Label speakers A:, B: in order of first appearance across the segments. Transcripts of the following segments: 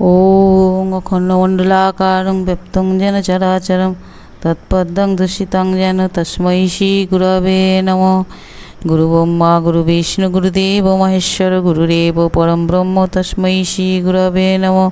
A: ॐ अखण्डमण्डलाकारं व्यक्तं येन चराचरं तत्पदं दर्शितं येन तस्मै श्रीगुरवे नमः गुरुब्रह्मा गुरुविष्णु गुरुदेव महेश्वर गुरुरेव परं ब्रह्म तस्मै श्रीगुरवे नमः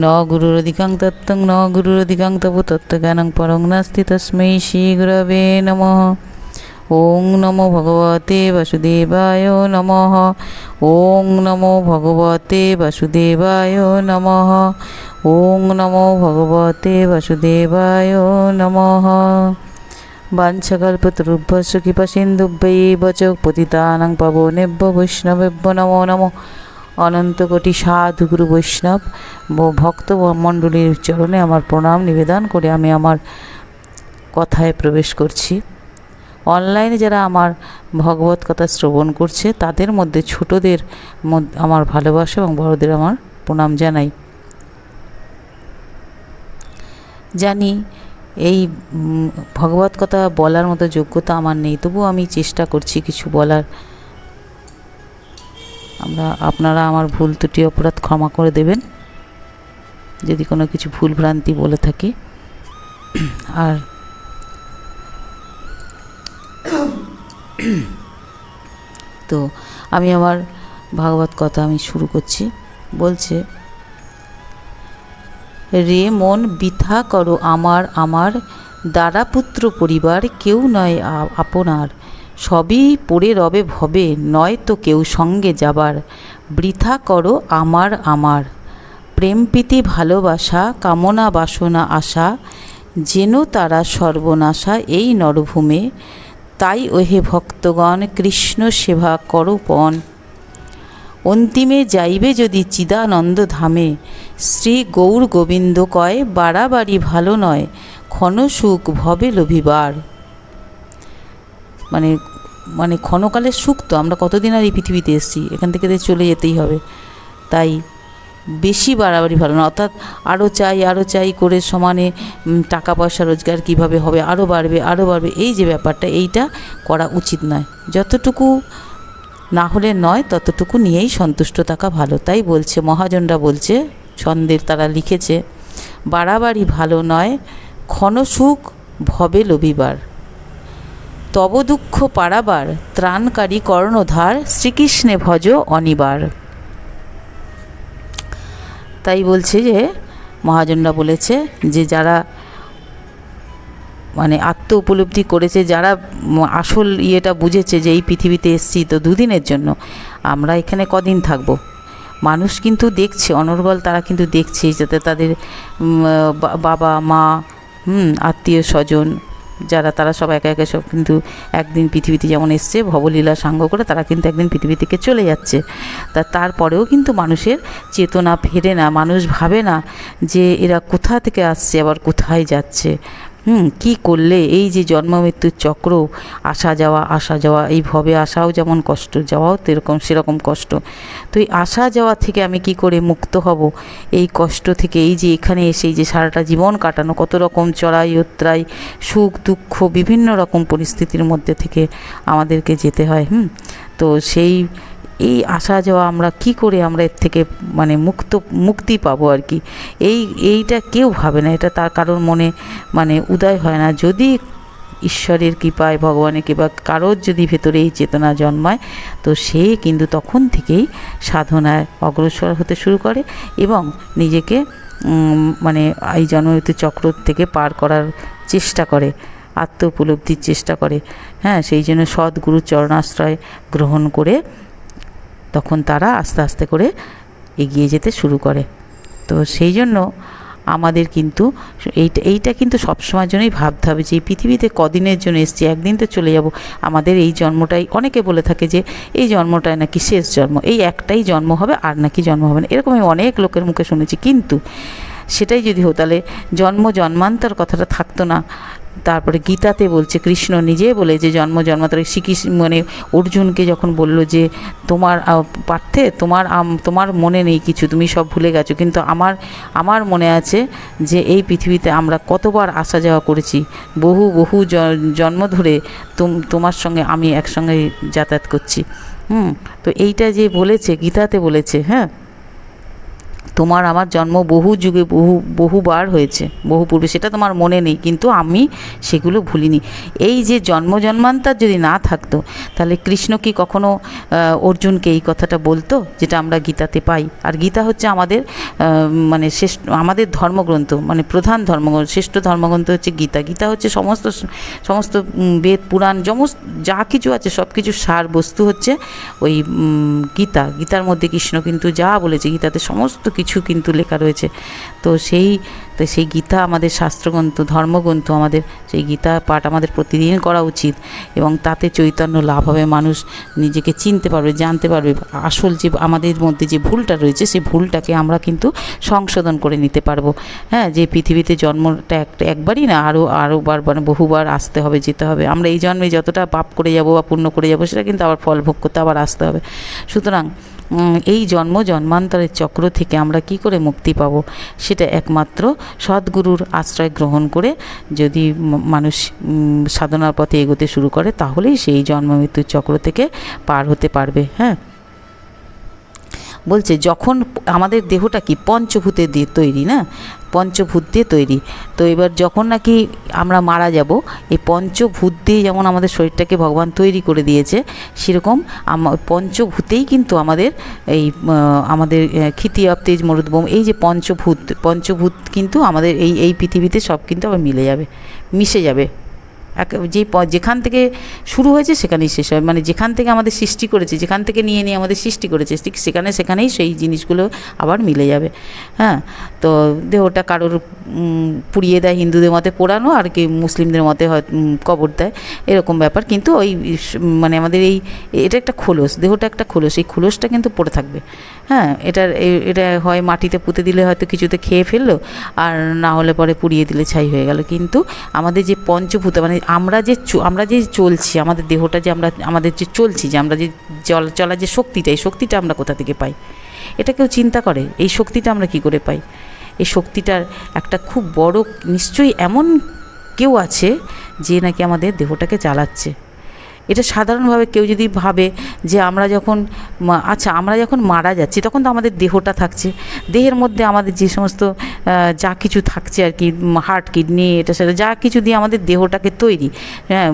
A: न गुरुरधिकं तत्तं न गुरुरधिकं तपो तत्त्वज्ञानं परं नास्ति तस्मै श्रीगुरवे नमः ওং নমো ভগবতে বাসুদেবায় নম। ওং নমো ভগবতে বাসুদেবায় নম। ওং নমো ভগবতে বাসুদেবায় নমঃ। বাঞ্ছকল্পতরুভ্যস্য কৃপা সিন্ধুভ্যৈব চ পতিতানাং পাবনেভ্য বৈষ্ণবেভ্য নমো নমো। অনন্তকটি সাধুগুরু বৈষ্ণব ভক্ত মণ্ডলীর চরণে আমার প্রণাম নিবেদন করে আমি আমার কথায় প্রবেশ করছি। অনলাইনে যারা আমার ভগবত কথা শ্রবণ করছে, তাদের মধ্যে ছোটদের আমার ভালোবাসা এবং বড়দের আমার প্রণাম জানাই। জানি এই ভগবত কথা বলার মতো যোগ্যতা আমার নেই, তবুও আমি চেষ্টা করছি কিছু বলার। আমরা, আপনারা আমার ভুল ত্রুটি, অপরাধ ক্ষমা করে দেবেন, যদি কোনো কিছু ভুল ভ্রান্তি বলে থাকি। আর তো আমি আমার ভাগবত কথা আমি শুরু করছি। বলছে, রে মন, বৃথা করো আমার আমার দ্বারাপুত্র পরিবার কেউ নয় আপনার। সবই পড়ে রবে ভবে, নয় তো কেউ সঙ্গে যাবার। বৃথা করো আমার আমার। প্রেম প্রীতি, ভালোবাসা, কামনা, বাসনা, আশা, যেন তারা সর্বনাশা এই নরভূমে। তাই ওহে ভক্তগণ, কৃষ্ণ সেবা করো পণ। অন্তিমে যাইবে যদি চিদানন্দ ধামে। শ্রী গৌর গোবিন্দ কয়, বাড়াবাড়ি ভালো নয়, ক্ষণ সুখ ভবে লভিবার। মানে মানে ক্ষণকালের সুখ তো, আমরা কতদিন আর এই পৃথিবীতে এসেছি? এখান থেকে চলে যেতেই হবে। তাই বেশি বাড়াবাড়ি ভালো না। অর্থাৎ আরও চাই আরও চাই করে সমানে টাকা পয়সা রোজগার কীভাবে হবে আরও বাড়বে আরও বাড়বে, এই যে ব্যাপারটা, এইটা করা উচিত নয়। যতটুকু না হলে নয়, ততটুকু নিয়েই সন্তুষ্ট থাকা ভালো। তাই বলছে, মহাজনরা বলছে, ছন্দের তারা লিখেছে, বাড়াবাড়ি ভালো নয় ক্ষণসুখ ভবে লবিবার তব দুঃখ পারাবার ত্রাণকারী কর্ণধার, শ্রীকৃষ্ণে ভজ অনিবার। তাই বলছে যে, মহাজনরা বলেছে যে যারা মানে আত্ম উপলব্ধি করেছে, যারা আসল ইয়েটা বুঝেছে যে এই পৃথিবীতে এসছি তো দুদিনের জন্য, আমরা এখানে কদিন থাকব? মানুষ কিন্তু দেখছে, অনর্গল তারা কিন্তু দেখছে, যাতে তাদের বাবা, মা, হুম আত্মীয় স্বজন যারা, তারা সব একা একা সব কিন্তু একদিন পৃথিবীতে যেমন এসছে, ভবলীলা সাঙ্গ করে তারা কিন্তু একদিন পৃথিবী থেকে চলে যাচ্ছে। তা তারপরেও কিন্তু মানুষের চেতনা ফেরে না, মানুষ ভাবে না যে এরা কোথা থেকে আসছে, আবার কোথায় যাচ্ছে। হুম, কী করলে এই যে জন্ম মৃত্যুর চক্র, আসা যাওয়া আসা যাওয়া, এই ভবে আসাও যেমন কষ্ট, যাওয়াও সেরকম সেরকম কষ্ট। তো এই আসা যাওয়া থেকে আমি কি করে মুক্ত হব? এই কষ্ট থেকে, এই যে এখানে এসে যে সারাটা জীবন কাটানো, কত রকম চড়াই উত্তরাই সুখ, দুঃখ, বিভিন্ন রকম পরিস্থিতির মধ্যে থেকে আমাদেরকে যেতে হয়, হুম? তো সেই এই আসা যাওয়া আমরা কি করে আমরা এর থেকে মানে মুক্ত, মুক্তি পাবো আর কি? এই, এইটা কেউ ভাবে না, এটা তার কারোর মনে মানে উদয় হয় না। যদি ঈশ্বরের কৃপায়, ভগবানের কৃপা কারোর যদি ভেতরে এই চেতনা জন্মায়, তো সে কিন্তু তখন থেকেই সাধনায় অগ্রসর হতে শুরু করে এবং নিজেকে মানে এই জন্মমৃত্যু চক্র থেকে পার করার চেষ্টা করে আত্ম উপলব্ধির চেষ্টা করে। হ্যাঁ সেই জন্য সদ্গুরু চরণাশ্রয় গ্রহণ করে তখন তারা আস্তে আস্তে করে এগিয়ে যেতে শুরু করে। তো সেই জন্য আমাদের কিন্তু এইটা এইটা কিন্তু সবসময়ের জন্যই ভাবতে হবে যে, এই পৃথিবীতে কদিনের জন্য এসছি, একদিন তো চলে যাব। আমাদের এই জন্মটাই, অনেকে বলে থাকে যে, এই জন্মটাই নাকি শেষ জন্ম, এই একটাই জন্ম হবে আর নাকি জন্ম হবে না, এরকম আমি অনেক লোকের মুখে শুনেছি। কিন্তু সেটাই যদি হতো তাহলে জন্ম জন্মান্তর কথাটা থাকতো না। তারপরে গীতাতে বলছে, কৃষ্ণ নিজে বলে যে জন্ম, জন্মান্তরে শ্রীকৃষ্ণ মানে অর্জুনকে যখন বলল যে তোমার পার্থে তোমার তোমার মনে নেই কিছু, তুমি সব ভুলে গেছো, কিন্তু আমার আমার মনে আছে যে এই পৃথিবীতে আমরা কতবার আসা যাওয়া করেছি, বহু বহু জন্ম ধরে তোম- তোমার সঙ্গে আমি একসঙ্গে যাতায়াত করছি। হুম, তো এইটা যে বলেছে, গীতাতে বলেছে হ্যাঁ? তোমার আমার জন্ম বহু যুগে, বহু, বহুবার হয়েছে, বহু পূর্বে, সেটা তোমার মনে নেই, কিন্তু আমি সেগুলো ভুলিনি। এই যে জন্ম জন্মান্তর যদি না থাকতো, তাহলে কৃষ্ণ কি কখনো অর্জুনকে এই কথাটা বলতো, যেটা আমরা গীতাতে পাই? আর গীতা হচ্ছে আমাদের মানে শ্রেষ্ঠ, আমাদের ধর্মগ্রন্থ মানে প্রধান ধর্মগ্রন্থ, শ্রেষ্ঠ ধর্মগ্রন্থ হচ্ছে গীতা। গীতা হচ্ছে সমস্ত সমস্ত বেদ, পুরাণ সমস্ত যা কিছু আছে সব কিছু সার বস্তু হচ্ছে ওই গীতা। গীতার মধ্যে কৃষ্ণ কিন্তু যা বলেছে, গীতাতে সমস্ত কিছু কিন্তু লেখা রয়েছে। তো সেই তো সেই গীতা আমাদের শাস্ত্রগ্রন্থ, ধর্মগ্রন্থ আমাদের, সেই গীতা পাঠ আমাদের প্রতিদিন করা উচিত এবং তাতে চৈতন্য লাভ হবে। মানুষ নিজেকে চিনতে পারবে, জানতে পারবে। আসল যে আমাদের মধ্যে যে ভুলটা রয়েছে, সেই ভুলটাকে আমরা কিন্তু সংশোধন করে নিতে পারব। হ্যাঁ যে পৃথিবীতে জন্মটা একটা একবারই না আরও আরও মানে বহুবার আসতে হবে, যেতে হবে। আমরা এই জন্মে যতটা পাপ করে যাব বা পুণ্য করে যাব, সেটা কিন্তু আবার ফল ভোগ করতে আবার আসতে হবে। সুতরাং এই জন্ম জন্মান্তরের চক্র থেকে আমরা কি করে মুক্তি পাব? সেটা একমাত্র সদ্গুরুর আশ্রয় গ্রহণ করে যদি মানুষ সাধনার পথে এগোতে শুরু করে, তাহলেই সেই জন্ম মৃত্যুর চক্র থেকে পার হতে পারবে হ্যাঁ? বলছে, যখন আমাদের দেহটা কি পঞ্চভূতের দিয়ে তৈরি না? পঞ্চভূত দিয়ে তৈরি। তো এবার যখন নাকি আমরা মারা যাব, এই পঞ্চভূত দিয়ে যেমন আমাদের শরীরটাকে ভগবান তৈরি করে দিয়েছে, সেরকম পঞ্চভূতেই কিন্তু আমাদের এই আমাদের আপ, তেজ মরুদ্বম এই যে পঞ্চভূত পঞ্চভূত কিন্তু আমাদের এই এই পৃথিবীতে সব কিন্তু আবার মিলে যাবে, মিশে যাবে। এক, যে যেখান থেকে শুরু হয়েছে সেখানেই শেষ হয়। মানে যেখান থেকে আমাদের সৃষ্টি করেছে, যেখান থেকে নিয়ে নিয়ে আমাদের সৃষ্টি করেছে, ঠিক সেখানে সেখানেই সেই জিনিসগুলো আবার মিলে যাবে। হ্যাঁ? তো দেহটা কারোর পুড়িয়ে দেয়, হিন্দুদের মতে পোড়ানো, আর কি মুসলিমদের মতে হয় কবর দেয়। এরকম ব্যাপার। কিন্তু ওই মানে আমাদের এই, এটা একটা খোলস, দেহটা একটা খোলস, এই খোলসটা কিন্তু পড়ে থাকবে। হ্যাঁ এটার এটা হয় মাটিতে পুঁতে দিলে হয়তো কিছুতে খেয়ে ফেলল, আর না হলে পরে পুড়িয়ে দিলে ছাই হয়ে গেল। কিন্তু আমাদের যে পঞ্চভূত মানে আমরা যে আমরা যে চলছি, আমাদের দেহটা যে আমরা, আমাদের যে চলছি, যে আমরা যে জল, চলার যে শক্তিটা, এই শক্তিটা আমরা কোথা থেকে পাই? এটা কেউ চিন্তা করে, এই শক্তিটা আমরা কি করে পাই? এই শক্তিটার একটা খুব বড়, নিশ্চয়ই এমন কেউ আছে যে নাকি আমাদের দেহটাকে চালাচ্ছে। এটা সাধারণভাবে কেউ যদি ভাবে যে আমরা যখন আচ্ছা আমরা যখন মারা যাচ্ছি, তখন তো আমাদের দেহটা থাকছে। দেহের মধ্যে আমাদের যে সমস্ত যা কিছু থাকছে আর কি হার্ট কিডনি এটা সেটা, যা কিছু দিয়ে আমাদের দেহটাকে তৈরি হ্যাঁ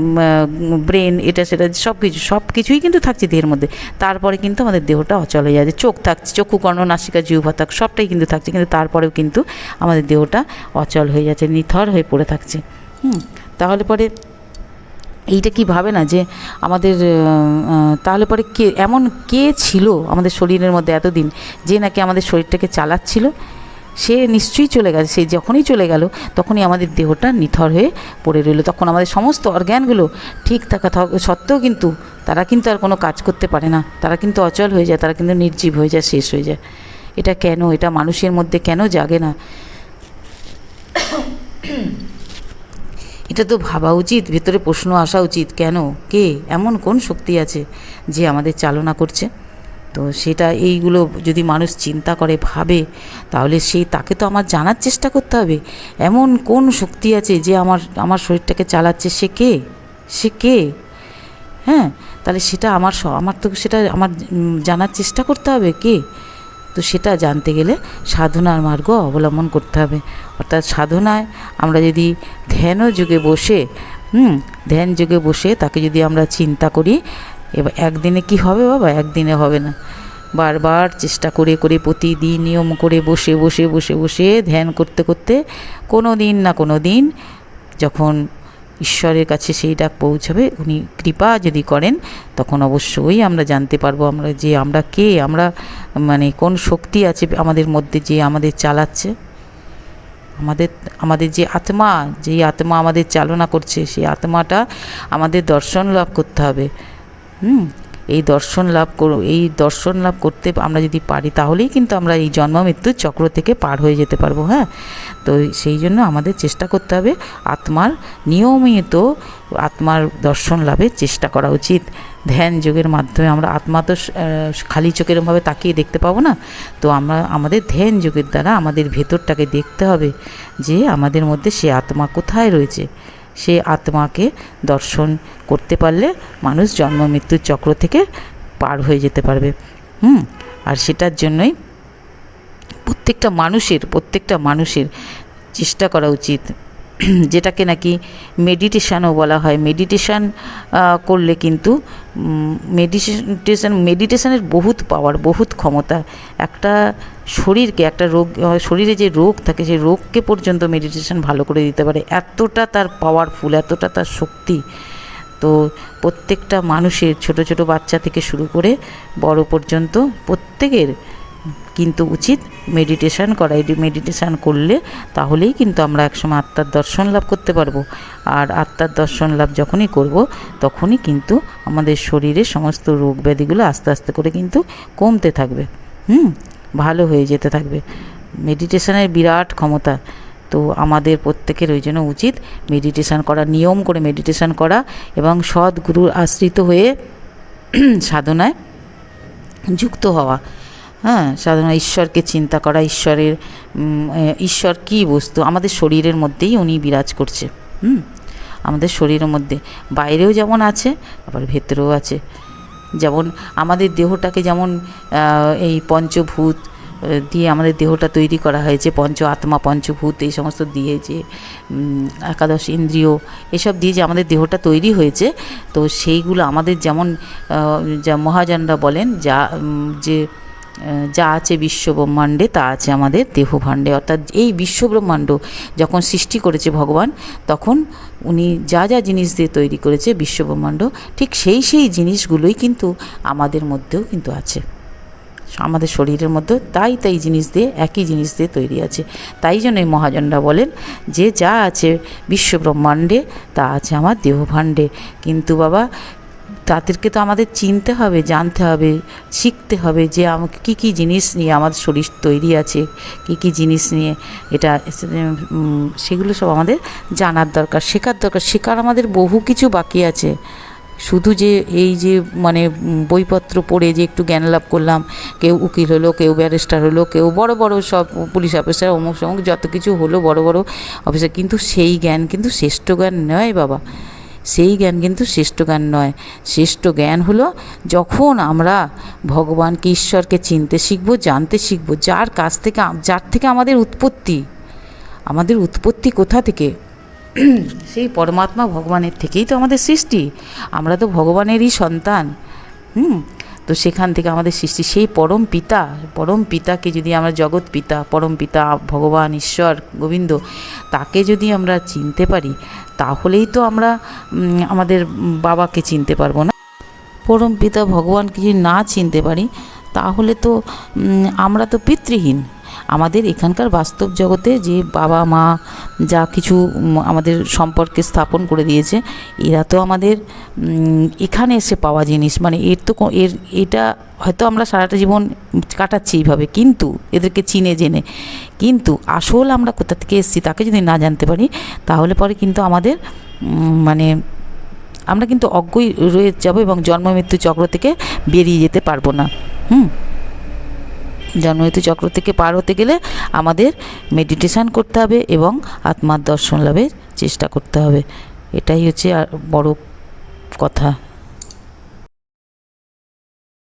A: ব্রেন এটা সেটা, সব কিছু, সব কিছুই কিন্তু থাকছে দেহের মধ্যে। তারপরে কিন্তু আমাদের দেহটা অচল হয়ে যাচ্ছে চোখ থাকছে, চক্ষু কর্ণ, নাসিকা, জিহ্বা থাক, সবটাই কিন্তু থাকছে, কিন্তু তারপরেও কিন্তু আমাদের দেহটা অচল হয়ে যাচ্ছে, নিথর হয়ে পড়ে থাকছে। হুম, তাহলে পরে এইটা কি ভাবে না যে আমাদের তাহলে পরে কে, এমন কে ছিল আমাদের শরীরের মধ্যে এতদিন যে নাকি আমাদের শরীরটাকে চালাচ্ছিল? সে নিশ্চয়ই চলে গেছে, সে যখনই চলে গেল তখনই আমাদের দেহটা নিথর হয়ে পড়ে রইল। তখন আমাদের সমস্ত অর্গ্যানগুলো ঠিক থাক- সত্ত্বেও কিন্তু তারা কিন্তু আর কোনো কাজ করতে পারে না। তারা কিন্তু অচল হয়ে যায়, তারা কিন্তু নির্জীব হয়ে যায়, শেষ হয়ে যায়। এটা কেন? এটা মানুষের মধ্যে কেন জাগে না? এটা তো ভাবা উচিত, ভেতরে প্রশ্ন আসা উচিত, কেন, কে, এমন কোন শক্তি আছে যে আমাদের চালনা করছে? তো সেটা, এইগুলো যদি মানুষ চিন্তা করে, ভাবে, তাহলে সেই তাকে তো আমার জানার চেষ্টা করতে হবে। এমন কোন শক্তি আছে যে আমার আমার শরীরটাকে চালাচ্ছে? সে কে? সে কে? হ্যাঁ তাহলে সেটা আমার আমার তো সেটা, আমার জানার চেষ্টা করতে হবে, কে? তো সেটা জানতে গেলে সাধনার মার্গ অবলম্বন করতে হবে। অর্থাৎ সাধনায় আমরা যদি ধ্যান যুগে বসে, হুম, ধ্যান যুগে বসে তাকে যদি আমরা চিন্তা করি, এবার একদিনে কি হবে বাবা? একদিনে হবে না। বারবার চেষ্টা করে করে প্রতিদিন নিয়ম করে বসে বসে বসে বসে ধ্যান করতে করতে কোনো দিন না কোনো দিন যখন ঈশ্বরের কাছে সেই ডাক পৌঁছাবে, উনি কৃপা যদি করেন, তখন অবশ্যই আমরা জানতে পারব আমরা যে আমরা কে, আমরা মানে কোন শক্তি আছে আমাদের মধ্যে যে আমাদের চালাচ্ছে। আমাদের আমাদের যে আত্মা, যেই আত্মা আমাদের চালনা করছে, সেই আত্মাটা আমাদের দর্শন লাভ করতে হবে। হুম? এই দর্শন লাভ করো, এই দর্শন লাভ করতে আমরা যদি পারি, তাহলেই কিন্তু আমরা এই জন্ম মৃত্যুর চক্র থেকে পার হয়ে যেতে পারব হ্যাঁ? তো সেই জন্য আমাদের চেষ্টা করতে হবে আত্মার নিয়মিত আত্মার দর্শন লাভের চেষ্টা করা উচিত। ধ্যান যোগের মাধ্যমে আমরা আত্মা তো খালি চোখেরভাবে তাকিয়ে দেখতে পাবো না? তো আমরা, আমাদের ধ্যান যোগের দ্বারা আমাদের ভেতরটাকে দেখতে হবে যে আমাদের মধ্যে সে আত্মা কোথায় রয়েছে। সে আত্মাকে দর্শন করতে পারলে মানুষ জন্ম মৃত্যুর চক্র থেকে পার হয়ে যেতে পারবে। হুম? আর সেটার জন্যই প্রত্যেকটা মানুষের প্রত্যেকটা মানুষের চেষ্টা করা উচিত। যেটাকে নাকি মেডিটেশানও বলা হয়। মেডিটেশান করলে কিন্তু মেডিটেশন মেডিটেশানের বহুত পাওয়ার বহুত ক্ষমতা। একটা শরীরকে, একটা রোগ শরীরে যে রোগ থাকে সেই রোগকে পর্যন্ত মেডিটেশান ভালো করে দিতে পারে। এতটা তার পাওয়ারফুল এতটা তার শক্তি। তো প্রত্যেকটা মানুষের, ছোট ছোট বাচ্চা থেকে শুরু করে বড় পর্যন্ত প্রত্যেকের কিন্তু উচিত মেডিটেশান করা এই মেডিটেশান করলে তাহলেই কিন্তু আমরা একসময় আত্মার দর্শন লাভ করতে পারব। আর আত্মার দর্শন লাভ যখনই করব, তখনই কিন্তু আমাদের শরীরে সমস্ত রোগ ব্যাধিগুলো আস্তে আস্তে করে কিন্তু কমতে থাকবে। হুম? ভালো হয়ে যেতে থাকবে। মেডিটেশনের বিরাট ক্ষমতা। তো আমাদের প্রত্যেকের ওই জন্য উচিত মেডিটেশান করা নিয়ম করে মেডিটেশান করা এবং সৎ গুরুর আশ্রিত হয়ে সাধনায় যুক্ত হওয়া। হ্যাঁ সাধারণ ঈশ্বরকে চিন্তা করা, ঈশ্বরের ঈশ্বর কী বস্তু? আমাদের শরীরের মধ্যেই উনি বিরাজ করছে, হুম? আমাদের শরীরের মধ্যে। বাইরেও যেমন আছে, আবার ভেতরেও আছে। যেমন আমাদের দেহটাকে যেমন এই পঞ্চভূত দিয়ে আমাদের দেহটা তৈরি করা হয়েছে, পঞ্চ আত্মা, পঞ্চভূত, এই সমস্ত দিয়ে যে একাদশ ইন্দ্রিয়, এসব দিয়ে যে আমাদের দেহটা তৈরি হয়েছে, তো সেইগুলো আমাদের যেমন যা মহাজনরা বলেন, যা যে যা আছে বিশ্বব্রহ্মাণ্ডে, তা আছে আমাদের দেহভাণ্ডে। অর্থাৎ এই বিশ্বব্রহ্মাণ্ড যখন সৃষ্টি করেছে ভগবান, তখন উনি যা যা জিনিস দিয়ে তৈরি করেছে বিশ্বব্রহ্মাণ্ড, ঠিক সেই সেই জিনিসগুলোই কিন্তু আমাদের মধ্যেও কিন্তু আছে। আমাদের শরীরের মধ্যে তাই তাই জিনিস দিয়ে, একই জিনিস দিয়ে তৈরি আছে। তাই জন্য এই মহাজনরা বলেন যে যা আছে বিশ্বব্রহ্মাণ্ডে, তা আছে আমার দেহভাণ্ডে। কিন্তু বাবা তাদেরকে তো আমাদের চিনতে হবে, জানতে হবে, শিখতে হবে যে আমাকে কী কী জিনিস নিয়ে আমাদের শরীর তৈরি আছে, কী কী জিনিস নিয়ে এটা সেগুলো সব আমাদের জানার দরকার, শেখার দরকার। শেখার আমাদের বহু কিছু বাকি আছে। শুধু যে এই যে মানে বইপত্র পড়ে যে একটু জ্ঞান লাভ করলাম, কেউ উকিল হলো, কেউ ব্যারিস্টার হলো, কেউ বড় বড় সব পুলিশ অফিসার অমুক সমুক যত কিছু হলো, বড় বড় অফিসার। কিন্তু সেই জ্ঞান কিন্তু শ্রেষ্ঠ জ্ঞান নয় বাবা। সেই জ্ঞান কিন্তু শ্রেষ্ঠ জ্ঞান নয়। শ্রেষ্ঠ জ্ঞান হলো যখন আমরা ভগবানকে, ঈশ্বরকে চিনতে শিখব, জানতে শিখব, যার কাছ থেকে যার থেকে আমাদের উৎপত্তি। আমাদের উৎপত্তি কোথা থেকে? সেই পরমাত্মা ভগবানের থেকেই তো আমাদের সৃষ্টি। আমরা তো ভগবানেরই সন্তান। হুম? তো সেখান থেকে আমাদের সৃষ্টি। সেই পরম পিতা, পরম পিতাকে যদি আমরা জগৎ পিতা, পরম পিতা, ভগবান, ঈশ্বর, গোবিন্দ, তাকে যদি আমরা চিনতে পারি, তাহলেই তো আমরা আমাদের বাবাকে চিনতে পারব না। পরম পিতা, ভগবানকে যদি না চিনতে পারি, তাহলে তো আমরা তো পিতৃহীন। আমাদের এখানকার বাস্তব জগতে যে বাবা মা যা কিছু আমাদের সম্পর্কে স্থাপন করে দিয়েছে, এরা তো আমাদের এখানে এসে পাওয়া জিনিস। মানে এর তো এর, এটা হয়তো আমরা সারাটা জীবন কাটাচ্ছি এইভাবে, কিন্তু এদেরকে চিনে, জেনে। কিন্তু আসল আমরা কোথা থেকে এসেছি তাকে যদি না জানতে পারি, তাহলে পরে কিন্তু আমাদের মানে আমরা কিন্তু অজ্ঞই রয়ে যাব এবং জন্ম মৃত্যু চক্র থেকে বেরিয়ে যেতে পারব না। হুম? জন্মমৃত্যু চক্র থেকে পার হতে গেলে আমাদের মেডিটেশান করতে হবে এবং আত্মার দর্শন লাভের চেষ্টা করতে হবে। এটাই হচ্ছে আর বড় কথা।